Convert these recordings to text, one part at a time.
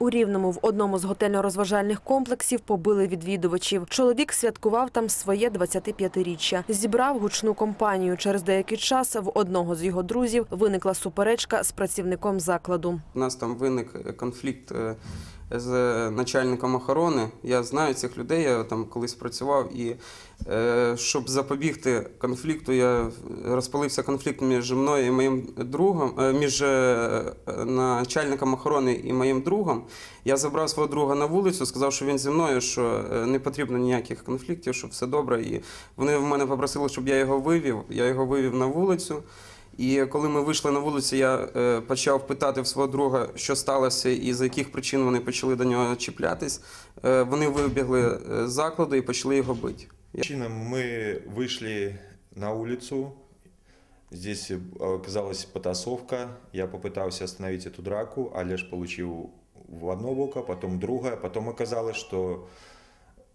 У Рівному в одному з готельно-розважальних комплексів побили відвідувачів. Чоловік святкував там своє 25-річчя. Зібрав гучну компанію. Через деякий час в одного з його друзів виникла суперечка з працівником закладу. У нас там виник конфлікт е, з начальником охорони. Я знаю цих людей, я там колись працював. І е, щоб запобігти конфлікту, я розпалився конфлікт між мною і моїм другом, е, між е, начальником охорони і моїм другом. Я забрав свого друга на вулицю, сказав, що він зі мною, що е, не потрібно ніяких конфліктів, що все добре. І вони в мене попросили, щоб я його вивів. Я його вивів на вулицю. І коли ми вийшли на вулицю, я е, почав питати в свого друга, що сталося і за яких причин вони почали до нього чіплятись. Е, вони вибігли е, з закладу і почали його бити. Причинам мы вышли на улицу. Здесь э, оказалась потасовка. Я попытался остановить эту драку. Олеж получил в одно бока, потом в другое. Потом оказалось, что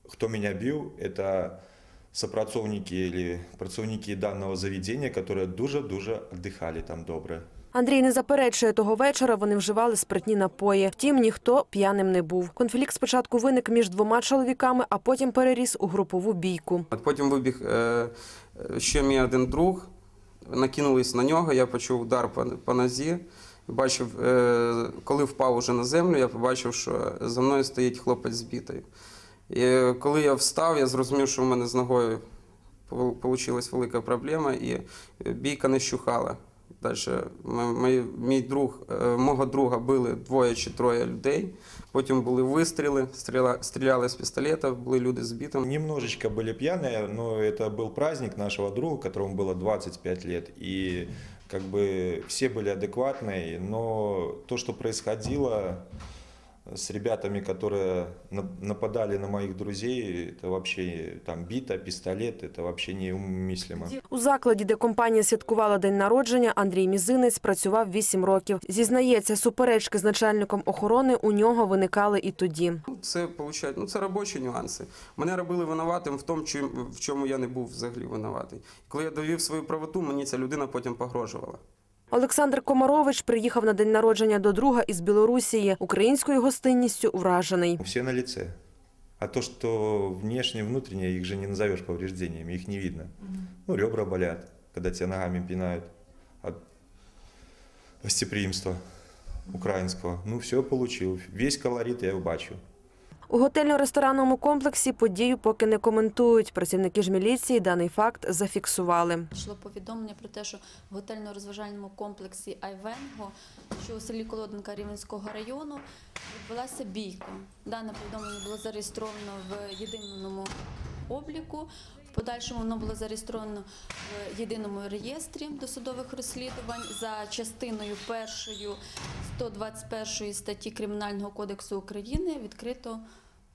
кто меня бил, это сопрацовники или працовники данного заведения, которые дуже-дуже отдыхали там добре. Андрій не заперечує, того вечора вони вживали спиртні напої. Втім, ніхто п'яним не був. Конфлікт спочатку виник між двома чоловіками, а потім переріс у групову бійку. От потім вибіг е, ще мій один друг, накинулись на нього, я почув удар по, нозі. Бачив, е, коли впав уже на землю, я побачив, що за мною стоїть хлопець збитий. І коли я встав, я зрозумів, що в мене з ногою вийшла велика проблема, і бійка не щухала. Далі мій, мій друг, е, мого друга били двоє чи троє людей. Потім були вистріли, стріла, стріляли з пістолета, були люди збиті. Немножечко были пьяные, но это был праздник нашего друга, которому было 25 лет. И как бы все были адекватные, но то, что происходило с ребятами, которые на- нападали на моих друзей, это вообще там бита, пистолет, это вообще неумыслимо. У закладі, де компанія святкувала день народження, Андрій Мізинець працював 8 років. Зізнається, суперечки з начальником охорони у нього виникали і тоді. Це получать, ну це робочі нюанси. Мене робили винуватим в тому, чим- в чому я не був взагалі винуватий. Коли я довів свою правоту, мені ця людина потім погрожувала. Олександр Комарович приїхав на день народження до друга із Білорусії. Українською гостинністю вражений. Все на лице. А то, что внешне, внутренне, их же не назовешь повреждениями, их не видно. Ну, ребра болят, когда тебя ногами пинают от гостеприимства украинского. Ну, все получил. Весь колорит я бачу. У готельно-ресторанному комплексі подію поки не коментують. Працівники ж міліції даний факт зафіксували. Йшло повідомлення про те, що в готельно-розважальному комплексі Айвенго, що у селі Колоденка Рівненського району, відбулася бійка. Дане повідомлення було зареєстровано в єдиному обліку. Подальшому воно було зареєстровано в єдиному реєстрі досудових розслідувань за частиною першою 121 статті Кримінального кодексу України відкрито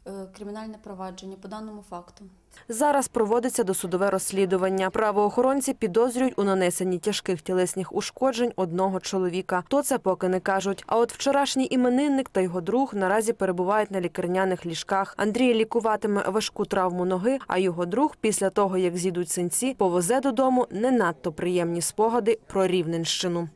е, кримінальне провадження по даному факту. Зараз проводиться досудове розслідування. Правоохоронці підозрюють у нанесенні тяжких тілесних ушкоджень одного чоловіка. То це поки не кажуть. А от вчорашній іменинник та його друг наразі перебувають на лікарняних ліжках. Андрій лікуватиме важку травму ноги, а його друг, після того як зійдуть синці, повезе додому не надто приємні спогади про Рівненщину.